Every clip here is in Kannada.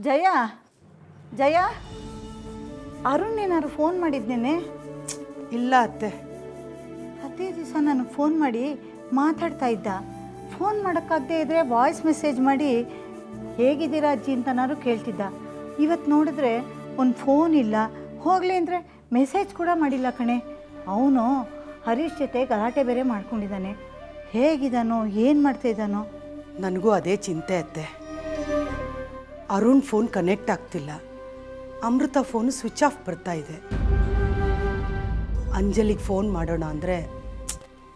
ಜಯ ಜಯ. ಅರುಣ್ ಏನಾದ್ರು ಫೋನ್ ಮಾಡಿದ್ನೇನೆ? ಇಲ್ಲ ಅತ್ತೆ. ಅದೇ ದಿವಸ ನನಗೆ ಫೋನ್ ಮಾಡಿ ಮಾತಾಡ್ತಾ ಇದ್ದ. ಫೋನ್ ಮಾಡೋಕ್ಕಾಗದೇ ಇದ್ದರೆ ವಾಯ್ಸ್ ಮೆಸೇಜ್ ಮಾಡಿ ಹೇಗಿದ್ದೀರಾ ಅಜ್ಜಿ ಅಂತನಾದ್ರು ಕೇಳ್ತಿದ್ದ. ಇವತ್ತು ನೋಡಿದ್ರೆ ಒಂದು ಫೋನ್ ಇಲ್ಲ. ಹೋಗಲಿ ಅಂದರೆ ಮೆಸೇಜ್ ಕೂಡ ಮಾಡಿಲ್ಲ ಕಣೆ. ಅವನು ಹರೀಶ್ ಜೊತೆ ಗಲಾಟೆ ಬೇರೆ ಮಾಡ್ಕೊಂಡಿದ್ದಾನೆ. ಹೇಗಿದ್ದಾನೋ ಏನು ಮಾಡ್ತಾ ಇದ್ದಾನೋ? ನನಗೂ ಅದೇ ಚಿಂತೆ ಅತ್ತೆ. ಅರುಣ್ ಫೋನ್ ಕನೆಕ್ಟ್ ಆಗ್ತಿಲ್ಲ. ಅಮೃತ ಫೋನು ಸ್ವಿಚ್ ಆಫ್ ಬರ್ತಾ ಇದೆ. ಅಂಜಲಿಗೆ ಫೋನ್ ಮಾಡೋಣ ಅಂದರೆ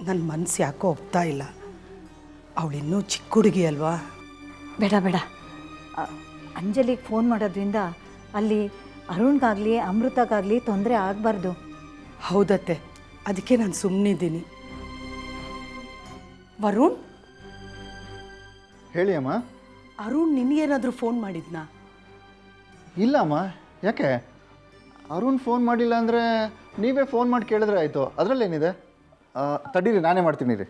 ನನ್ನ ಮನಸ್ಸು ಯಾಕೋ ಒಪ್ತಾ ಇಲ್ಲ. ಅವಳಿನ್ನೂ ಚಿಕ್ಕ ಹುಡುಗಿ ಅಲ್ವಾ? ಬೇಡ ಬೇಡ. ಅ- ಅಂಜಲಿಗೆ ಫೋನ್ ಮಾಡೋದ್ರಿಂದ ಅಲ್ಲಿ ಅರುಣ್ಗಾಗಲಿ ಅಮೃತಗಾಗಲಿ ತೊಂದರೆ ಆಗಬಾರ್ದು. ಹೌದತ್ತೆ. ಅದಕ್ಕೆ ನಾನು ಸುಮ್ಮನಿದ್ದೀನಿ ವರುಣ್? ಹೇಳಿ ಅಮ್ಮ. ಅರುಣ್ ನಿನಗೇನಾದರೂ ಫೋನ್ ಮಾಡಿದ್ನಾ? ಇಲ್ಲ ಅಮ್ಮ, ಯಾಕೆ? ಅರುಣ್ ಫೋನ್ ಮಾಡಿಲ್ಲ ಅಂದರೆ ನೀವೇ ಫೋನ್ ಮಾಡಿ ಕೇಳಿದ್ರೆ ಆಯಿತು. ಅದರಲ್ಲೇನಿದೆ? ತಡೀರಿ, ನಾನೇ ಮಾಡ್ತೀನಿ ರೀ.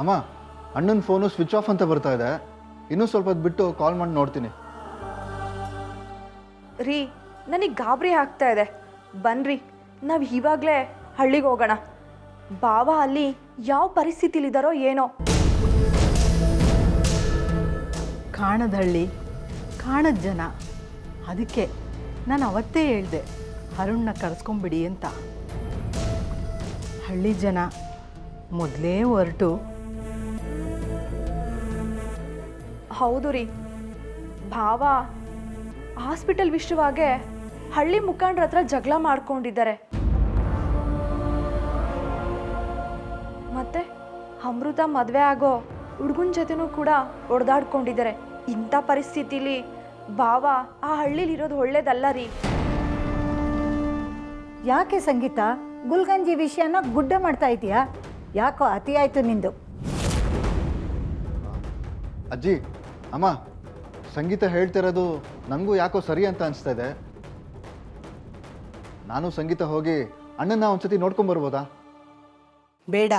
ಅಮ್ಮ, ಅಣ್ಣನ ಫೋನು ಸ್ವಿಚ್ ಆಫ್ ಅಂತ ಬರ್ತಾ ಇದೆ. ಇನ್ನೂ ಸ್ವಲ್ಪ ಬಿಟ್ಟು ಕಾಲ್ ಮಾಡಿ ನೋಡ್ತೀನಿ. ರೀ ನನಗೆ ಗಾಬರಿ ಆಗ್ತಾ ಇದೆ. ಬನ್ರಿ ನಾವು ಇವಾಗಲೇ ಹಳ್ಳಿಗೆ ಹೋಗೋಣ. ಬಾವ ಅಲ್ಲಿ ಯಾವ ಪರಿಸ್ಥಿತಿಲಿದ್ದಾರೋ ಏನೋ. ಕಾಣದ ಹಳ್ಳಿ ಕಾಣದ ಜನ. ಅದಕ್ಕೆ ನಾನು ಅವತ್ತೇ ಹೇಳಿದೆ ಅರುಣ್ನ ಕರೆಸ್ಕೊಂಬಿಡಿ ಅಂತ. ಹಳ್ಳಿ ಜನ ಮೊದಲೇ ಹೊರಟು. ಹೌದು ರೀ ಭಾವ ಹಾಸ್ಪಿಟಲ್ ವಿಷಯವಾಗೆ ಹಳ್ಳಿ ಮುಖಂಡ್ರ ಹತ್ರ ಜಗಳ ಮಾಡ್ಕೊಂಡಿದ್ದಾರೆ. ಮತ್ತೆ ಅಮೃತ ಮದುವೆ ಆಗೋ ಹುಡುಗನ ಜೊತೆನೂ ಕೂಡ ಹೊಡೆದಾಡ್ಕೊಂಡಿದ್ದಾರೆ ಇಂಥ ಪರಿಸ್ಥಿತಿಲಿ ಭಾವ ಆ ಹಳ್ಳಿಲಿರೋದು ಒಳ್ಳೇದಲ್ಲ ರೀ. ಯಾಕೆ ಸಂಗೀತ? ಗುಲ್ಗಂಜಿ ವಿಷಯನ ಗುಡ್ಡ ಮಾಡ್ತಾ ಇದೀಯಾ ಯಾಕೋ ಅತಿ ಆಯ್ತು ನಿಂದು? ಅಜ್ಜಿ ಅಮ್ಮ ಸಂಗೀತ ಹೇಳ್ತಿರೋದು ನನಗೂ ಯಾಕೋ ಸರಿ ಅಂತ ಅನಿಸ್ತಾ ಇದೆ. ನಾನು ಸಂಗೀತ ಹೋಗಿ ಅಣ್ಣನ ಒಂದ್ಸತಿ ನೋಡ್ಕೊಂಬರ್ಬೋದಾ ಬೇಡ.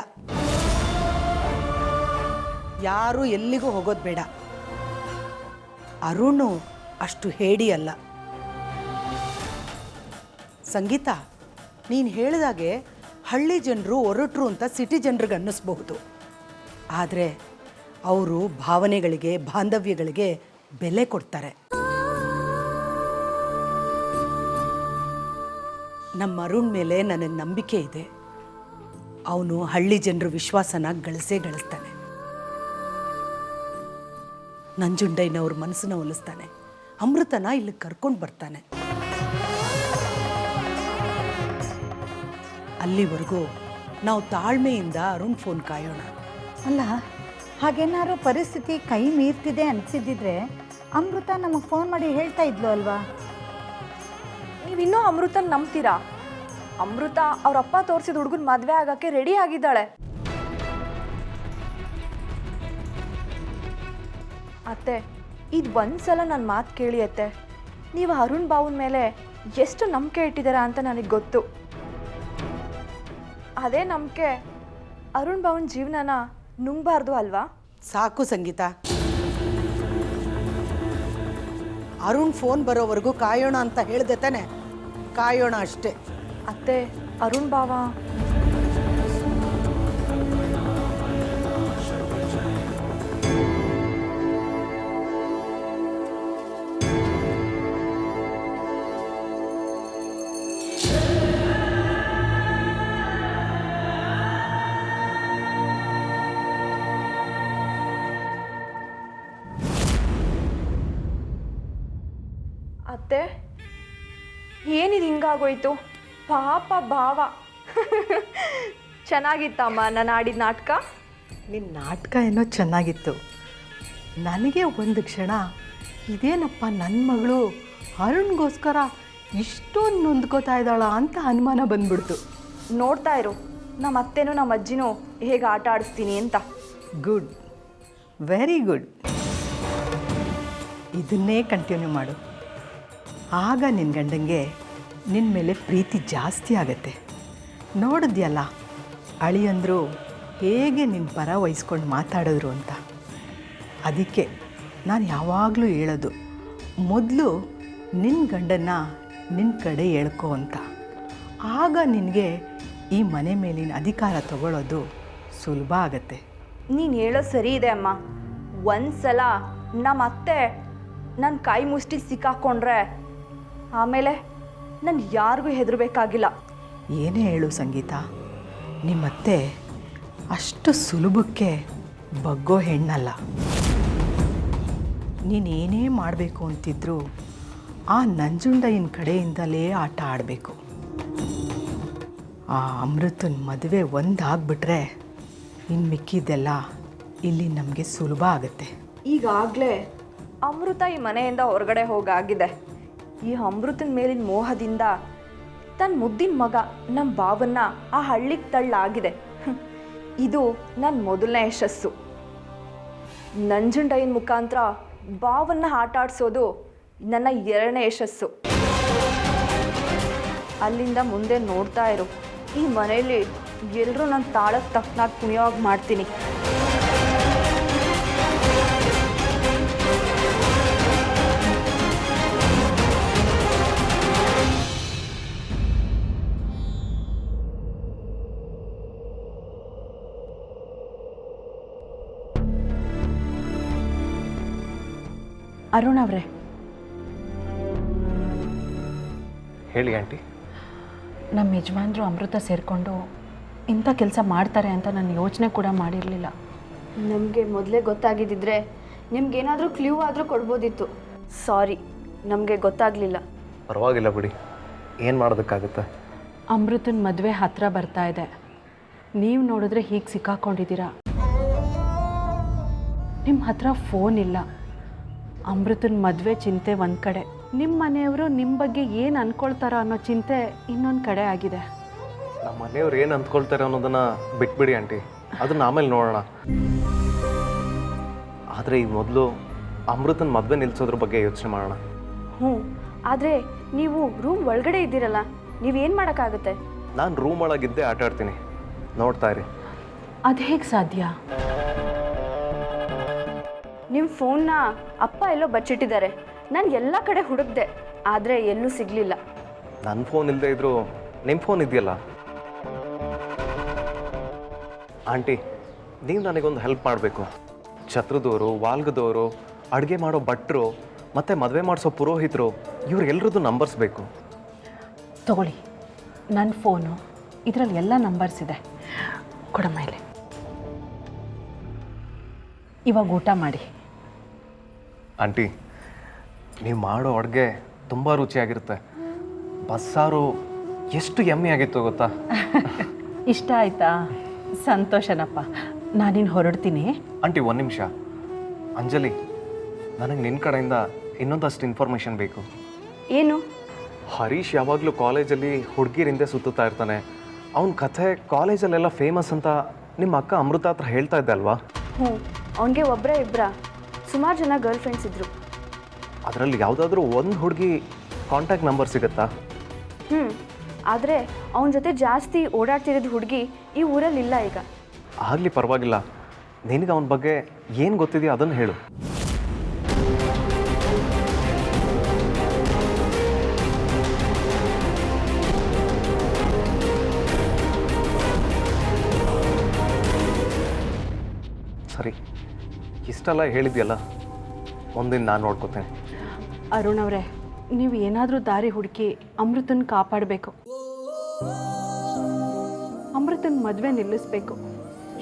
ಯಾರು ಎಲ್ಲಿಗೂ ಹೋಗೋದು ಬೇಡ. ಅರುಣು ಅಷ್ಟು ಹೇಡಿ ಅಲ್ಲ. ಸಂಗೀತ, ನೀನು ಹೇಳಿದಾಗೆ ಹಳ್ಳಿ ಜನರು ಹೊರಟ್ರು ಅಂತ ಸಿಟಿ ಜನರಿಗೆ ಅನ್ನಿಸ್ಬಹುದು. ಆದರೆ, ಅವರು ಭಾವನೆಗಳಿಗೆ, ಬಾಂಧವ್ಯಗಳಿಗೆ ಬೆಲೆ ಕೊಡ್ತಾರೆ. ನಮ್ಮ ಅರುಣ್ ಮೇಲೆ ನನಗೆ ನಂಬಿಕೆ ಇದೆ. ಅವನು ಹಳ್ಳಿ ಜನರ ವಿಶ್ವಾಸನ ಗಳಿಸೇ ಗಳಿಸ್ತಾನೆ. ನಂಜುಂಡಯ್ಯನವ್ರ ಮನಸ್ಸನ್ನ ಒಲಿಸ್ತಾನೆ. ಅಮೃತನ ಇಲ್ಲಿ ಕರ್ಕೊಂಡು ಬರ್ತಾನೆ. ಅಲ್ಲಿವರೆಗೂ ನಾವು ತಾಳ್ಮೆಯಿಂದ ಅರುಣ್ ಫೋನ್ ಕಾಯೋಣ. ಅಲ್ಲ, ಹಾಗೇನಾದ್ರು ಪರಿಸ್ಥಿತಿ ಕೈ ಮೀರ್ತಿದೆ ಅನಿಸಿದ್ದಿದ್ರೆ ಅಮೃತ ನಮಗೆ ಫೋನ್ ಮಾಡಿ ಹೇಳ್ತಾ ಇದ್ಲು ಅಲ್ವಾ? ನೀವಿನ್ನೂ ಅಮೃತನ ನಂಬ್ತೀರಾ? ಅಮೃತ ಅವರಪ್ಪ ತೋರಿಸಿದ ಹುಡುಗನ ಮದುವೆ ಆಗಕ್ಕೆ ರೆಡಿ ಆಗಿದ್ದಾಳೆ. ಅತ್ತೆ, ಇದು ಒಂದ್ಸಲ ನನ್ನ ಮಾತು ಕೇಳಿ ಅತ್ತೆ. ನೀವು ಅರುಣ್ ಬಾವನ ಮೇಲೆ ಎಷ್ಟು ನಂಬಿಕೆ ಇಟ್ಟಿದ್ದೀರಾ ಅಂತ ನನಗೆ ಗೊತ್ತು. ಅದೇ ನಂಬಿಕೆ ಅರುಣ್ ಬಾವನ್ ಜೀವನನ ನುಂಗಬಾರ್ದು ಅಲ್ವಾ? ಸಾಕು ಸಂಗೀತ. ಅರುಣ್ ಫೋನ್ ಬರೋವರೆಗೂ ಕಾಯೋಣ ಅಂತ ಹೇಳ್ದೆ ತಾನೆ. ಕಾಯೋಣ ಅಷ್ಟೇ. ಅತ್ತೆ ಅರುಣ್ ಬಾವ ಹಿಂಗಾಗೋಯ್ತು ಪಾಪ ಭಾವ. ಚೆನ್ನಾಗಿತ್ತಮ್ಮ ನಾನು ಆಡಿದ ನಾಟಕ? ನಿನ್ನ ನಾಟಕ ಏನೋ ಚೆನ್ನಾಗಿತ್ತು. ನನಗೆ ಒಂದು ಕ್ಷಣ ಇದೇನಪ್ಪ ನನ್ನ ಮಗಳು ಅರುಣ್ಗೋಸ್ಕರ ಇಷ್ಟೊಂದು ನೊಂದ್ಕೋತಾ ಇದ್ದಾಳ ಅಂತ ಅನುಮಾನ ಬಂದ್ಬಿಡ್ತು. ನೋಡ್ತಾ ಇರು. ನಮ್ಮ ಅತ್ತೆನೂ ನಮ್ಮ ಅಜ್ಜಿನೂ ಹೇಗೆ ಆಟ ಆಡಿಸ್ತೀನಿ ಅಂತ. ಗುಡ್. Very good. ಇದನ್ನೇ ಕಂಟಿನ್ಯೂ ಮಾಡು. ಆಗ ನಿನ್ನ ಗಂಡಂಗೆ ನಿನ್ನ ಮೇಲೆ ಪ್ರೀತಿ ಜಾಸ್ತಿ ಆಗತ್ತೆ. ನೋಡಿದ್ಯಲ್ಲ, ಅಳಿಯಂದರು ಹೇಗೆ ನಿನ್ನ ಪರ ವಹಿಸ್ಕೊಂಡು ಮಾತಾಡಿದ್ರು ಅಂತ. ಅದಕ್ಕೆ ನಾನು ಯಾವಾಗಲೂ ಹೇಳೋದು, ಮೊದಲು ನಿನ್ನ ಗಂಡನ್ನ ನಿನ್ನ ಕಡೆ ಎಳ್ಕೊ ಅಂತ. ಆಗ ನಿನಗೆ ಈ ಮನೆ ಮೇಲಿನ ಅಧಿಕಾರ ತಗೊಳ್ಳೋದು ಸುಲಭ ಆಗತ್ತೆ. ನೀನು ಹೇಳೋ ಸರಿ ಇದೆ ಅಮ್ಮ. ಒಂದ್ಸಲ ನಮ್ಮ ಅತ್ತೆ ನನ್ನ ಕೈ ಮುಷ್ಟಿ ಸಿಕ್ಕಾಕೊಂಡ್ರೆ, ಆಮೇಲೆ ನಾನು ಯಾರಿಗೂ ಹೆದರ್ಬೇಕಾಗಿಲ್ಲ. ಏನೇ ಹೇಳು ಸಂಗೀತ ನಿಮ್ಮತ್ತೆ ಅಷ್ಟು ಸುಲಭಕ್ಕೆ ಬಗ್ಗೋ ಹೆಣ್ಣಲ್ಲ. ನೀನೇನೇ ಮಾಡಬೇಕು ಅಂತಿದ್ರು ಆ ನಂಜುಂಡಯ್ಯನ ಕಡೆಯಿಂದಲೇ ಆಟ ಆಡಬೇಕು. ಆ ಅಮೃತನ ಮದುವೆ ಒಂದಾಗ್ಬಿಟ್ರೆ ಇನ್ನು ಮಿಕ್ಕಿದ್ದೆಲ್ಲ ಇಲ್ಲಿ ನಮಗೆ ಸುಲಭ ಆಗುತ್ತೆ. ಈಗಾಗಲೇ ಅಮೃತ ಈ ಮನೆಯಿಂದ ಹೊರಗಡೆ ಹೋಗಾಗಿದೆ. ಈ ಅಮೃತನ ಮೇಲಿನ ಮೋಹದಿಂದ ತನ್ನ ಮುದ್ದಿನ ಮಗ ನಮ್ಮ ಬಾವನ್ನ ಆ ಹಳ್ಳಿಗೆ ತಳ್ಳಾಗಿದೆ. ಇದು ನನ್ನ ಮೊದಲನೇ ಯಶಸ್ಸು. ನಂಜುಂಡಯ್ಯನ ಮುಖಾಂತರ ಬಾವನ್ನ ಆಟಾಡಿಸೋದು ನನ್ನ ಎರಡನೇ ಯಶಸ್ಸು. ಅಲ್ಲಿಂದ ಮುಂದೆ ನೋಡ್ತಾ ಇರು. ಈ ಮನೆಯಲ್ಲಿ ಎಲ್ಲರೂ ನನ್ನ ತಾಳಕ್ಕೆ ತಕ್ಕನಾಗಿ ಕುಣಿಯೋಗಿ ಮಾಡ್ತೀನಿ. ಅರುಣ್ ಅವರೇ. ಹೇಳಿ ಆಂಟಿ. ನಮ್ಮ ಯಜಮಾನ್ರು ಅಮೃತ ಸೇರಿಕೊಂಡು ಇಂಥ ಕೆಲಸ ಮಾಡ್ತಾರೆ ಅಂತ ನಾನು ಯೋಚನೆ ಕೂಡ ಮಾಡಿರಲಿಲ್ಲ. ನಮಗೆ ಮೊದಲೇ ಗೊತ್ತಾಗಿದ್ದಿದ್ರೆ ನಿಮ್ಗೇನಾದರೂ ಕ್ಲೂ ಆದರೂ ಕೊಡ್ಬೋದಿತ್ತು. ಸಾರಿ ನಮಗೆ ಗೊತ್ತಾಗಲಿಲ್ಲ. ಪರವಾಗಿಲ್ಲ ಬಿಡಿ. ಏನು ಮಾಡೋದಕ್ಕಾಗುತ್ತೆ? ಅಮೃತನ ಮದುವೆ ಹತ್ರ ಬರ್ತಾ ಇದೆ. ನೀವು ನೋಡಿದ್ರೆ ಹೀಗೆ ಸಿಕ್ಕಾಕೊಂಡಿದ್ದೀರಾ. ನಿಮ್ಮ ಹತ್ರ ಫೋನ್ ಇಲ್ಲ. ಅಮೃತನ ಮದುವೆ ಚಿಂತೆ ಒಂದು ಕಡೆ. ನಿಮ್ಮ ಮನೆಯವರು ನಿಮ್ಮ ಬಗ್ಗೆ ಏನು ಅನ್ಕೊಳ್ತಾರೋ ಅನ್ನೋ ಚಿಂತೆ ಇನ್ನೊಂದು ಕಡೆ ಆಗಿದೆ. ನಮ್ಮ ಮನೆಯವ್ರು ಏನು ಅಂದ್ಕೊಳ್ತಾರೆ ಅನ್ನೋದನ್ನ ಬಿಟ್ಬಿಡಿ ಆಂಟಿ. ಅದನ್ನ ಆಮೇಲೆ ನೋಡೋಣ. ಆದರೆ ಈ ಮೊದಲು ಅಮೃತನ ಮದುವೆ ನಿಲ್ಸೋದ್ರ ಬಗ್ಗೆ ಯೋಚನೆ ಮಾಡೋಣ. ಹ್ಞೂ ಆದರೆ ನೀವು ರೂಮ್ ಒಳಗಡೆ ಇದ್ದೀರಲ್ಲ ಏನು ಮಾಡೋಕ್ಕಾಗುತ್ತೆ? ನಾನು ರೂಮ್ ಒಳಗಿದ್ದೆ ಆಟ ಆಡ್ತೀನಿ ನೋಡ್ತಾ ಇರಿ. ಅದು ಹೇಗೆ ಸಾಧ್ಯ? ನಿಮ್ಮ ಫೋನ್ನ ಅಪ್ಪ ಎಲ್ಲೋ ಬಚ್ಚಿಟ್ಟಿದ್ದಾರೆ. ನಾನು ಎಲ್ಲ ಕಡೆ ಹುಡುಕ್ದೆ ಆದರೆ ಎಲ್ಲೂ ಸಿಗಲಿಲ್ಲ. ನನ್ನ ಫೋನ್ ಇಲ್ಲದೆ ಇದ್ರು ನಿಮ್ಮ ಫೋನ್ ಇದೆಯಲ್ಲ? ಆಂಟಿ ನೀವು ನನಗೊಂದು ಹೆಲ್ಪ್ ಮಾಡಬೇಕು. ಛತ್ರದವರು ವಾಲ್ಗದವರು ಅಡುಗೆ ಮಾಡೋ ಭಟ್ರು ಮತ್ತು ಮದುವೆ ಮಾಡಿಸೋ ಪುರೋಹಿತರು ಇವ್ರೆಲ್ರದ್ದು ನಂಬರ್ಸ್ ಬೇಕು. ತಗೊಳ್ಳಿ. ನನ್ನ ಫೋನು ಇದರಲ್ಲಿ ಎಲ್ಲ ನಂಬರ್ಸ್ ಇದೆ. ಕೊಡಮ್ಮ ಇಲ್ಲಿ. ಇವಾಗ ಊಟ ಮಾಡಿ. ಆಂಟಿ ನೀವು ಮಾಡೋ ಅಡುಗೆ ತುಂಬ ರುಚಿಯಾಗಿರುತ್ತೆ. ಬಸ್ಸಾರು ಎಷ್ಟು ಎಮ್ಮೆ ಆಗಿತ್ತು ಗೊತ್ತಾ? ಇಷ್ಟ ಆಯ್ತಾ? ಸಂತೋಷನಪ್ಪ. ನಾನಿನ್ನು ಹೊರಡ್ತೀನಿ. ಆಂಟಿ ಒಂದು ನಿಮಿಷ. ಅಂಜಲಿ ನನಗೆ ನಿನ್ನ ಕಡೆಯಿಂದ ಇನ್ನೊಂದಷ್ಟು ಇನ್ಫಾರ್ಮೇಷನ್ ಬೇಕು. ಏನು? ಹರೀಶ್ ಯಾವಾಗಲೂ ಕಾಲೇಜಲ್ಲಿ ಹುಡುಗಿರಿಂದ ಸುತ್ತುತ್ತಾ ಇರ್ತಾನೆ. ಅವನ ಕಥೆ ಕಾಲೇಜಲ್ಲೆಲ್ಲ ಫೇಮಸ್ ಅಂತ ನಿಮ್ಮ ಅಕ್ಕ ಅಮೃತ ಹತ್ರ ಹೇಳ್ತಾ ಇದ್ದೆ ಅಲ್ವಾ? ಹ್ಞೂ ಅವನಿಗೆ ಒಬ್ಬರೇ ಇಬ್ಬರ ಸುಮಾರು ಜನ ಗರ್ಲ್ ಫ್ರೆಂಡ್ಸ್ ಇದ್ದರು ಅದರಲ್ಲಿ ಯಾವುದಾದ್ರೂ ಒಂದು ಹುಡುಗಿ ಕಾಂಟ್ಯಾಕ್ಟ್ ನಂಬರ್ ಸಿಗುತ್ತಾ? ಹ್ಞೂ ಆದರೆ ಅವನ ಜೊತೆ ಜಾಸ್ತಿ ಓಡಾಡ್ತಿರೋದು ಹುಡುಗಿ ಈ ಊರಲ್ಲಿ ಇಲ್ಲ ಈಗ. ಆಗಲಿ ಪರವಾಗಿಲ್ಲ. ನಿನಗೆ ಅವನ ಬಗ್ಗೆ ಏನು ಗೊತ್ತಿದೆಯೋ ಅದನ್ನು ಹೇಳು. ಇಷ್ಟೆಲ್ಲ ಹೇಳಿದ್ಯಲ್ಲ ಒಂದಿನ ನಾನು ನೋಡ್ಕೋತೇನೆ. ಅರುಣ್ ಅವರೇ ನೀವು ಏನಾದರೂ ದಾರಿ ಹುಡುಕಿ ಅಮೃತನ ಕಾಪಾಡಬೇಕು. ಅಮೃತನ ಮದುವೆ ನಿಲ್ಲಿಸ್ಬೇಕು.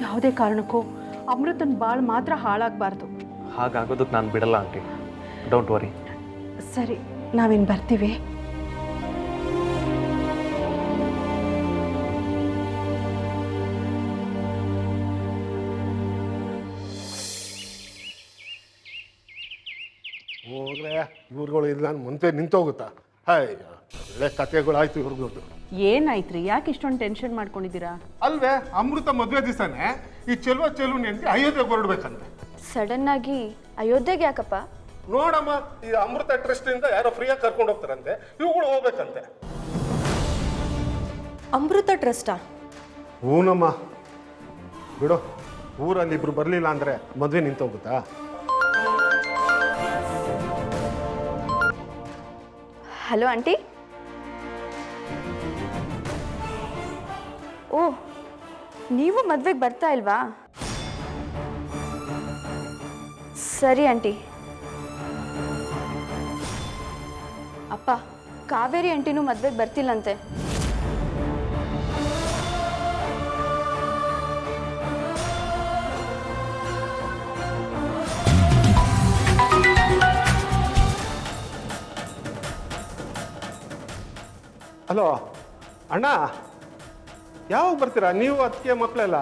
ಯಾವುದೇ ಕಾರಣಕ್ಕೂ ಅಮೃತನ ಬಾಳು ಮಾತ್ರ ಹಾಳಾಗಬಾರ್ದು. ಹಾಗಾಗೋದಕ್ಕೆ ನಾನು ಬಿಡಲ್ಲ ಆಂಟಿ. ಡೋಂಟ್ ವರಿ ಸರಿ ನಾವೇನು ಬರ್ತೀವಿ. ಇವ್ರುಗಳು ಇಲ್ಲ ಮುಂದೆ ನಿಂತೋಗುತ್ತಾ? ಹಾಯ್ ಒಳ್ಳೆ ಕಥೆಗಳಾಯ್ತು ಆಯ್ತು ಹುಡುಗರು ಏನಾಯ್ತ್ರಿ? ಯಾಕೆ ಇಷ್ಟೊಂದು ಟೆನ್ಷನ್ ಮಾಡ್ಕೊಂಡಿದ್ದೀರಾ? ಅಲ್ವೇ ಅಮೃತ ಮದುವೆ ದಿವಸನೇ ಈ ಚೆಲುವ ಚೆಲುವ ನೆಂಟಿ ಅಯೋಧ್ಯೆಗೆ ಹೊರಡ್ಬೇಕಂತೆ. ಆಗಿ ಅಯೋಧ್ಯೆಗೆ ಯಾಕಪ್ಪ? ನೋಡಮ್ಮ ಈ ಅಮೃತ ಟ್ರಸ್ಟ್ ಇಂದ ಯಾರೋ ಫ್ರೀಯಾಗಿ ಕರ್ಕೊಂಡು ಹೋಗ್ತಾರಂತೆ. ಇವುಗಳು ಹೋಗ್ಬೇಕಂತೆ. ಅಮೃತ ಟ್ರಸ್ಟಾ ಹೂನಮ್ಮ. ಬಿಡು ಊರಲ್ಲಿ ಇಬ್ರು ಬರಲಿಲ್ಲ ಅಂದ್ರೆ ಮದುವೆ ನಿಂತೋಗುತ್ತಾ? ಹಲೋ ಆಂಟಿ ಓ ನೀವು ಮದ್ವೆಗೆ ಬರ್ತಾ ಇಲ್ವಾ? ಸರಿ ಆಂಟಿ ಅಪ್ಪ ಕಾವೇರಿ ಆಂಟಿನೂ ಮದ್ವೆಗೆ ಬರ್ತಿಲ್ಲಂತೆ. ಹಲೋ, ಅಣ್ಣ, ಯಾವಾಗ ಬರ್ತೀರಾ? ನೀವು ಅದಕ್ಕೆ ಮಕ್ಕಳೆಲ್ಲ?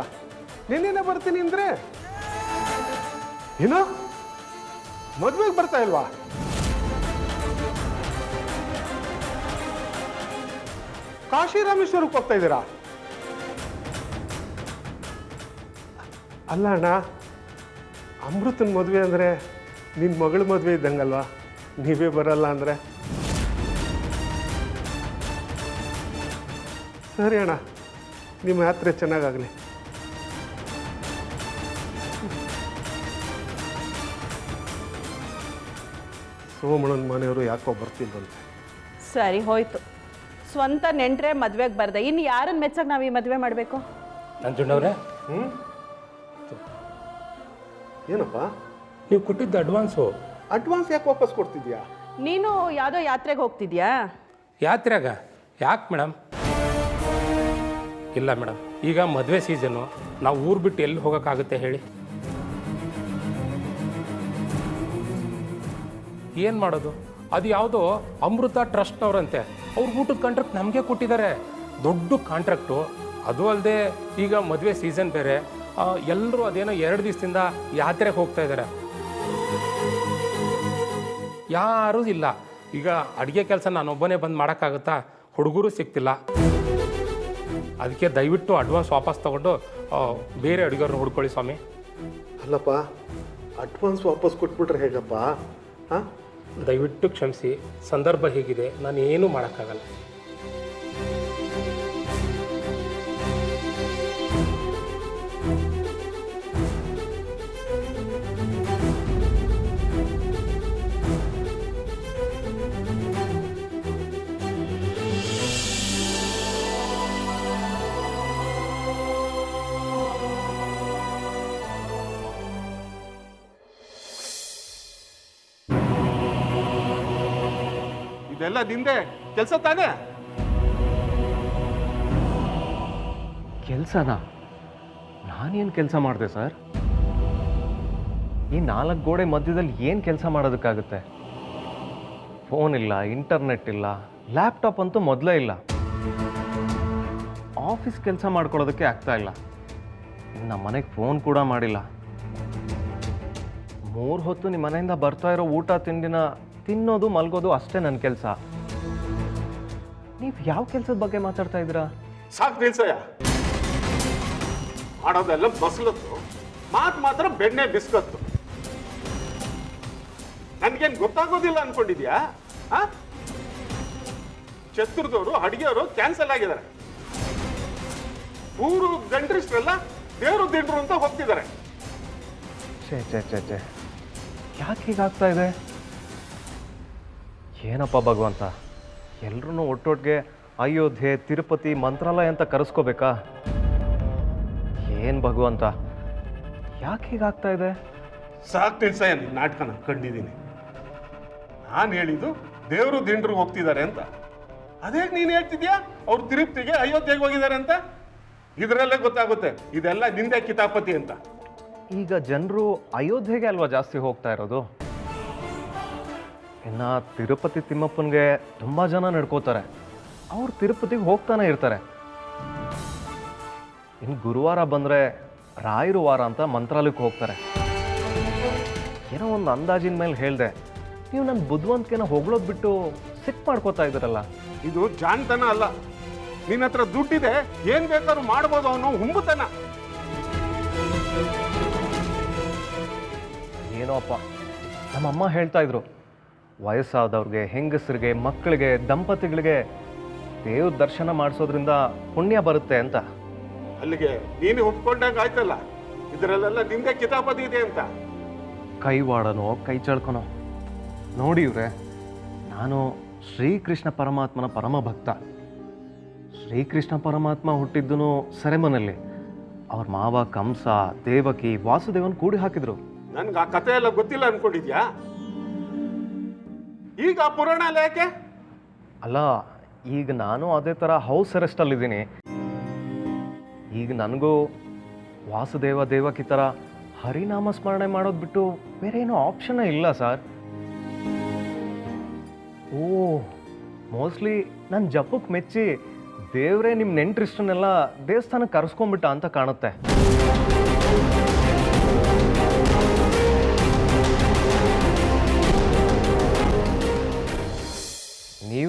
ನಿನ್ನೆನೆ ಬರ್ತೀನಿ ಅಂದ್ರೆ? ಏನು? ಮದ್ವೆಗೆ ಬರ್ತಾ ಇಲ್ವಾ? ಕಾಶಿ ರಾಮೇಶ್ವರಕ್ಕೆ ಹೋಗ್ತಾ ಇದ್ದೀರಾ? ಅಲ್ಲ ಅಣ್ಣ, ಅಮೃತನ ಮದುವೆ ಅಂದರೆ ನಿನ್ನ ಮಗಳ ಮದುವೆ ಇದ್ದಂಗಲ್ವಾ? ನೀವೇ ಬರಲ್ಲ ಅಂದರೆ? ಸರಿ ಅಣ್ಣ. ನಿಮ್ಮ ಯಾತ್ರೆ ಚೆನ್ನಾಗಾಗಲಿ. ಸೋಮಣ್ಣನ ಮನೆಯವರು ಯಾಕೋ ಬರ್ತಿಲ್ವಂತೆ? ಸರಿ ಹೋಯ್ತು. ಸ್ವಂತ ನೆಂಟ್ರೆ ಮದ್ವೆಗೆ ಬರ್ದೆ. ಇನ್ನು ಯಾರನ್ನ ಮೆಚ್ಚಕ್ಕೆ ನಾವು ಈ ಮದುವೆ ಮಾಡಬೇಕು? ನಂಜುಂಡವ್ರೆ? ಹ್ಞೂ ಏನಪ್ಪ? ನೀವು ಕೊಟ್ಟಿದ್ದ ಅಡ್ವಾನ್ಸು. ಅಡ್ವಾನ್ಸ್ ಯಾಕೆ ವಾಪಸ್ ಕೊಡ್ತಿದ್ಯಾ? ನೀನು ಯಾವುದೋ ಯಾತ್ರೆಗೆ ಹೋಗ್ತಿದ್ಯಾ? ಯಾತ್ರೆಗ? ಯಾಕೆ ಮೇಡಮ್? ಇಲ್ಲ ಮೇಡಮ್. ಈಗ ಮದುವೆ ಸೀಸನ್ನು ನಾವು ಊರು ಬಿಟ್ಟು ಎಲ್ಲಿ ಹೋಗೋಕ್ಕಾಗುತ್ತೆ ಹೇಳಿ. ಏನು ಮಾಡೋದು? ಅದು ಯಾವುದೋ ಅಮೃತ ಟ್ರಸ್ಟ್ನವ್ರಂತೆ ಅವ್ರ ಊಟದ ಕಾಂಟ್ರಾಕ್ಟ್ ನಮಗೆ ಕೊಟ್ಟಿದ್ದಾರೆ. ದೊಡ್ಡ ಕಾಂಟ್ರಾಕ್ಟು ಅದು ಅಲ್ಲದೆ ಈಗ ಮದುವೆ ಸೀಸನ್ ಬೇರೆ. ಎಲ್ಲರೂ ಅದೇನೋ ಎರಡು ದಿವಸದಿಂದ ಯಾತ್ರೆಗೆ ಹೋಗ್ತಾ ಇದ್ದಾರೆ ಯಾರೂ ಇಲ್ಲ. ಈಗ ಅಡುಗೆ ಕೆಲಸ ನಾನೊಬ್ಬನೇ ಬಂದು ಮಾಡೋಕ್ಕಾಗುತ್ತಾ? ಹುಡುಗರು ಸಿಗ್ತಿಲ್ಲ. ಅದಕ್ಕೆ ದಯವಿಟ್ಟು ಅಡ್ವಾನ್ಸ್ ವಾಪಸ್ ತಗೊಂಡು ಬೇರೆ ಅಡುಗೆಯವ್ರನ್ನ ಹುಡ್ಕೊಳ್ಳಿ ಸ್ವಾಮಿ. ಅಲ್ಲಪ್ಪ ಅಡ್ವಾನ್ಸ್ ವಾಪಸ್ ಕೊಟ್ಬಿಟ್ರೆ ಹೇಗಪ್ಪ? ಹಾಂ? ದಯವಿಟ್ಟು ಕ್ಷಮಿಸಿ ಸಂದರ್ಭ ಹೀಗಿದೆ ನಾನು ಏನೂ ಮಾಡೋಕ್ಕಾಗಲ್ಲ. ಇದೆಲ್ಲ ನಿಂದೆ ಕೆಲಸ ತಾನೇ? ಕೆಲಸನಾ? ನಾನೇನು ಕೆಲಸ ಮಾಡಿದೆ ಸರ್ ಈ ನಾಲ್ಕು ಗೋಡೆ ಮಧ್ಯದಲ್ಲಿ ಏನು ಕೆಲಸ ಮಾಡೋದಕ್ಕಾಗುತ್ತೆ? ಫೋನ್ ಇಲ್ಲ ಇಂಟರ್ನೆಟ್ ಇಲ್ಲ ಲ್ಯಾಪ್ಟಾಪ್ ಅಂತೂ ಮೊದಲೇ ಇಲ್ಲ. ಆಫೀಸ್ ಕೆಲಸ ಮಾಡ್ಕೊಳ್ಳೋದಕ್ಕೆ ಆಗ್ತಾ ಇಲ್ಲ. ನಮ್ಮ ಮನೆಗೆ ಫೋನ್ ಕೂಡ ಮಾಡಿಲ್ಲ. ಮೂರು ಹೊತ್ತು ನಿಮ್ಮ ಮನೆಯಿಂದ ಬರ್ತಾ ಇರೋ ಊಟ, ತಿಂಡಿನ ತಿನ್ನೋದು ಮಲ್ಗೋದು ಅಷ್ಟೇ ನನ್ನ ಕೆಲಸ. ನೀವು ಯಾವ ಕೆಲಸದ ಬಗ್ಗೆ ಮಾತಾಡ್ತಾ ಇದ್ದೀರಾ? ಸಾಕು ನಿಲ್ಸಯ್ಯ. ಮಾಡೋದೆಲ್ಲ ಬಸ್ಲತ್ತು. ಮಾತು ಮಾತ್ರ ಬೆಣ್ಣೆ ಬಿಸ್ಕತ್ತು. ನನ್ಗೇನು ಗೊತ್ತಾಗೋದಿಲ್ಲ ಅನ್ಕೊಂಡಿದ್ಯಾ? ಆ? ಚತುರ್ದವರು ಅಡುಗೆಯವರು ಕ್ಯಾನ್ಸಲ್ ಆಗಿದ್ದಾರೆ. ಊರು ಗಂಟ್ರಿಸ್ಟ್ರೆಲ್ಲ ದೇವರು ದಿಂಡ್ರು ಅಂತ ಹೋಗ್ತಿದ್ದಾರೆ. ಛೇ ಛೇ ಛೇ ಛೇ. ಯಾಕೆ ಹೀಗಾಗ್ತಾ ಇದೆ? ಏನಪ್ಪ ಭಗವಂತ? ಎಲ್ಲರೂ ಒಟ್ಟೊಟ್ಟಿಗೆ ಅಯೋಧ್ಯೆ ತಿರುಪತಿ ಮಂತ್ರಾಲಯ ಅಂತ ಕರೆಸ್ಕೋಬೇಕಾ? ಏನು ಭಗವಂತ? ಯಾಕೆ ಹೀಗಾಗ್ತಾ ಇದೆ? ಸಾಕ್ತೀನಿ ಸಹ ನಾಟಕನ ಕಂಡಿದ್ದೀನಿ. ನಾನು ಹೇಳಿದ್ದು ದೇವರು ದಿಂಡ್ರಿಗೆ ಹೋಗ್ತಿದ್ದಾರೆ ಅಂತ. ಅದೇ ನೀನು ಹೇಳ್ತಿದ್ಯಾ? ಅವ್ರು ತಿರುಪ್ತಿಗೆ ಅಯೋಧ್ಯೆಗೆ ಹೋಗಿದ್ದಾರೆ ಅಂತ? ಇದರಲ್ಲೇ ಗೊತ್ತಾಗುತ್ತೆ ಇದೆಲ್ಲ ನಿಂದೆ ಕಿತಾಪತಿ ಅಂತ. ಈಗ ಜನರು ಅಯೋಧ್ಯೆಗೆ ಅಲ್ವಾ ಜಾಸ್ತಿ ಹೋಗ್ತಾ ಇರೋದು? ಇನ್ನು ತಿರುಪತಿ ತಿಮ್ಮಪ್ಪನಿಗೆ ತುಂಬ ಜನ ನಡ್ಕೋತಾರೆ. ಅವ್ರು ತಿರುಪತಿಗೆ ಹೋಗ್ತಾನೆ ಇರ್ತಾರೆ. ಇನ್ನು ಗುರುವಾರ ಬಂದರೆ ರಾಯರು ವಾರ ಅಂತ ಮಂತ್ರಾಲಯಕ್ಕೆ ಹೋಗ್ತಾರೆ. ಏನೋ ಒಂದು ಅಂದಾಜಿನ ಮೇಲೆ ಹೇಳಿದೆ ನೀವು ನನ್ನ ಬುದ್ಧಿವಂತಿಕೆನ ಹೊಗಳೋದು ಬಿಟ್ಟು ಸಿಕ್ ಮಾಡ್ಕೋತಾ ಇದ್ದೀರಲ್ಲ? ಇದು ಜಾಣ್ತನ ಅಲ್ಲ. ನಿನ್ನ ಹತ್ರ ದುಡ್ಡಿದೆ ಏನು ಬೇಕಾದ್ರೂ ಮಾಡ್ಬೋದು ಅವನು ಹುಂಬುತನ. ಏನೋ ಅಪ್ಪ ನಮ್ಮಮ್ಮ ಹೇಳ್ತಾ ಇದ್ರು ವಯಸ್ಸಾದವ್ರಿಗೆ ಹೆಂಗಸರಿಗೆ ಮಕ್ಕಳಿಗೆ ದಂಪತಿಗಳಿಗೆ ದೇವ್ರ ದರ್ಶನ ಮಾಡಿಸೋದ್ರಿಂದ ಪುಣ್ಯ ಬರುತ್ತೆ ಅಂತ. ಅಲ್ಲಿಗೆ ನೀನು ಒಪ್ಕೊಂಡಂಗೆ ಆಯ್ತಲ್ಲ? ಇದರಲ್ಲೆಲ್ಲ ನಿಂದೆ ಕಿತಾಪತಿ ಇದೆ ಅಂತ. ಕೈವಾಡನೋ ಕೈ ಚಳ್ಕೊನೋ. ನೋಡಿ ಇವ್ರೆ ನಾನು ಶ್ರೀಕೃಷ್ಣ ಪರಮಾತ್ಮನ ಪರಮ ಭಕ್ತ. ಶ್ರೀಕೃಷ್ಣ ಪರಮಾತ್ಮ ಹುಟ್ಟಿದ್ದನು ಸೆರೆಮನಲ್ಲಿ. ಅವ್ರ ಮಾವ ಕಂಸ ದೇವಕಿ ವಾಸುದೇವನ್ ಕೂಡಿ ಹಾಕಿದ್ರು. ನನ್ಗೆ ಆ ಕಥೆ ಎಲ್ಲ ಗೊತ್ತಿಲ್ಲ ಅನ್ಕೊಂಡಿದ್ಯಾ? ಈಗ ಪುರಾಣ ಯಾಕೆ? ಅಲ್ಲ, ಈಗ ನಾನು ಅದೇ ಥರ ಹೌಸ್ ಅರೆಸ್ಟಲ್ಲಿದ್ದೀನಿ ಈಗ ನನಗೂ ವಾಸುದೇವ ದೇವಕಿ ಥರ ಹರಿನಾಮ ಸ್ಮರಣೆ ಮಾಡೋದು ಬಿಟ್ಟು ಬೇರೆ ಏನೋ ಆಪ್ಷನ್ನೇ ಇಲ್ಲ ಸರ್ ಓ ಮೋಸ್ಟ್ಲಿ ನನ್ನ ಜಪಕ್ಕೆ ಮೆಚ್ಚಿ ದೇವರೇ ನಿಮ್ಮ ನೆಂಟ್ರಿಷ್ಟನ್ನೆಲ್ಲ ದೇವಸ್ಥಾನಕ್ಕೆ ಕರೆಸ್ಕೊಂಬಿಟ್ಟ ಅಂತ ಕಾಣುತ್ತೆ.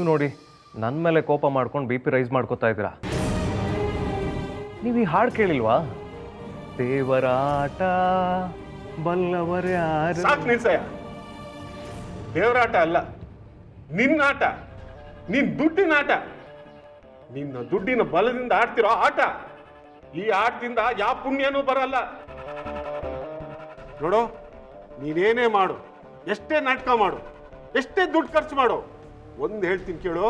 ನೀವು ನೋಡಿ ನನ್ನ ಮೇಲೆ ಕೋಪ ಮಾಡ್ಕೊಂಡು ಬಿ ಪಿ ರೈಸ್ ಮಾಡ್ಕೋತಾ ಇದ್ದೀರಾ? ನೀವು ಈ ಹಾಡು ಕೇಳಿಲ್ವಾ? ದೇವರಾಟ ಬಲ್ಲವರ್ಯಾರು ದೇವರಾಟ ಅಲ್ಲ ನಿನ್ನಾಟ ನಿನ್ ದುಡ್ಡಿನ ಆಟ. ನಿನ್ನ ದುಡ್ಡಿನ ಬಲದಿಂದ ಆಡ್ತಿರೋ ಆಟ. ಈ ಆಟದಿಂದ ಯಾವ ಪುಣ್ಯನೂ ಬರಲ್ಲ. ನೋಡು, ನೀನೇನೇ ಮಾಡು, ಎಷ್ಟೇ ನಾಟಕ ಮಾಡು, ಎಷ್ಟೇ ದುಡ್ಡು ಖರ್ಚು ಮಾಡು. ಒಂದು ಹೇಳ್ತೀನಿ ಕೇಳು,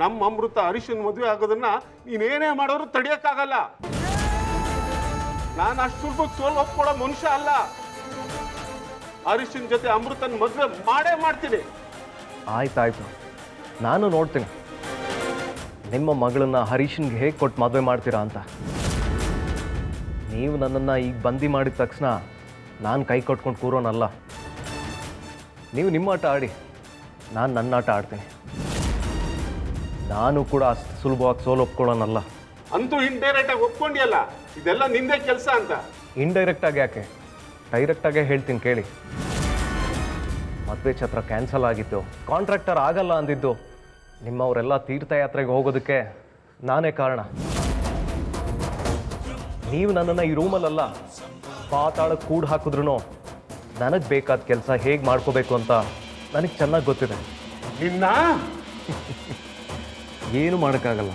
ನಮ್ಮ ಅಮೃತ ಅರಿಶಿನ ಮದುವೆ ಆಗೋದನ್ನ ನೀನೇನೇ ಮಾಡೋರು ತಡಿಯಕ್ಕಾಗಲ್ಲ. ನಾನು ಅಷ್ಟು ಸುಲಭಕ್ಕೆ ಸೋಲು ಒಪ್ಕೊಳ್ಳೋ ಮನುಷ್ಯ ಅಲ್ಲ. ಹರೀಶನ್ ಜೊತೆ ಅಮೃತನ ಮದುವೆ ಮಾಡೇ ಮಾಡ್ತೀನಿ. ಆಯ್ತಾಯ್ತು. ನಾನು ನೋಡ್ತೀನಿ. ನಿಮ್ಮ ಮಗಳನ್ನ ಹರೀಶನ್ಗೆ ಹೇಗೆ ಕೊಟ್ಟು ಮದುವೆ ಮಾಡ್ತೀರಾ ಅಂತ. ನೀವು ನನ್ನನ್ನು ಈಗ ಬಂದಿ ಮಾಡಿದ ತಕ್ಷಣ ನಾನು ಕೈ ಕೊಟ್ಕೊಂಡು ಕೂರೋನಲ್ಲ. ನೀವು ನಿಮ್ಮ ಆಟ ಆಡಿ, ನಾನು ನನ್ನ ಆಟ ಆಡ್ತೀನಿ. ನಾನು ಕೂಡ ಅಷ್ಟು ಸುಲಭವಾಗಿ ಸೋಲು ಒಪ್ಕೊಳ್ಳೋನಲ್ಲ. ಅಂತೂ ಇಂಡೈರೆಕ್ಟ್ ಆಗಿ ಒಪ್ಕೊಂಡಿಯಲ್ಲ? ಇದೆಲ್ಲ ನಿಂದೇ ಕೆಲಸ ಅಂತ. ಇಂಡೈರೆಕ್ಟಾಗಿ ಯಾಕೆ? ಡೈರೆಕ್ಟಾಗೇ ಹೇಳ್ತೀನಿ ಕೇಳಿ. ಮದುವೆ ಛತ್ರ ಕ್ಯಾನ್ಸಲ್ ಆಗಿತ್ತು ಕಾಂಟ್ರಾಕ್ಟರ್ ಆಗಲ್ಲ ಅಂದಿದ್ದು ನಿಮ್ಮವರೆಲ್ಲ ತೀರ್ಥಯಾತ್ರೆಗೆ ಹೋಗೋದಕ್ಕೆ ನಾನೇ ಕಾರಣ. ನೀವು ನನ್ನನ್ನು ಈ ರೂಮಲ್ಲಲ್ಲ ಪಾತಾಳಕ್ಕೆ ಕೂಡ್ ಹಾಕಿದ್ರು ನನಗೆ ಬೇಕಾದ ಕೆಲಸ ಹೇಗೆ ಮಾಡ್ಕೋಬೇಕು ಅಂತ ನನಗೆ ಚೆನ್ನಾಗಿ ಗೊತ್ತಿದೆ. ನಿನ್ನ? ಏನು ಮಾಡೋಕ್ಕಾಗಲ್ಲ.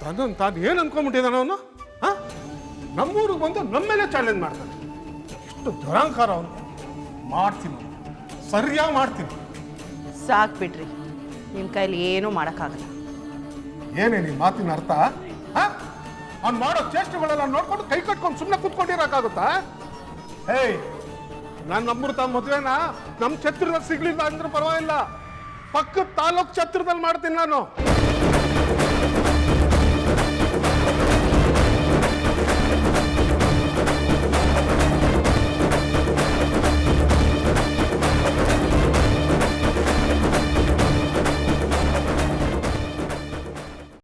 ತನ್ನನ್ನು ತಾನು ಏನು ಅನ್ಕೊಂಡ್ಬಿಟ್ಟಿದ್ದಾನ ಅವನು? ಹಾ? ನಮ್ಮೂರಿಗೆ ಬಂದು ನಮ್ಮ ಮೇಲೆ ಚಾಲೆಂಜ್ ಮಾಡ್ತಾನೆ. ಎಷ್ಟು ದುರಂಕಾರ ಅವನು. ಮಾಡ್ತೀನಿ. ಸರಿಯಾಗಿ ಮಾಡ್ತೀನಿ. ಸಾಕು ಬಿಡ್ರಿ. ನಿಮ್ಮ ಕೈಲಿ ಏನೂ ಮಾಡೋಕ್ಕಾಗಲ್ಲ. ಏನೇ ನೀನ್ ಮಾತಿನ ಅರ್ಥ? ಅವ್ನು ಮಾಡೋ ಚೇಷ್ಟೆಗಳೆಲ್ಲ ನೋಡ್ಕೊಂಡು ಕೈ ಕಟ್ಕೊಂಡು ಸುಮ್ಮನೆ ಏಯ್ ಹೇಯ್ ನನ್ನ ತಮ್ಮ ಮದುವೆನ? ನಮ್ಮ ಛತ್ರದಲ್ಲಿ ಸಿಗ್ಲಿಲ್ಲ ಅಂದ್ರೆ ಪರವಾಗಿಲ್ಲ. ಪಕ್ಕದ ತಾಲೂಕ್ ಛತ್ರದಲ್ಲಿ ಮಾಡ್ತೀನಿ ನಾನು.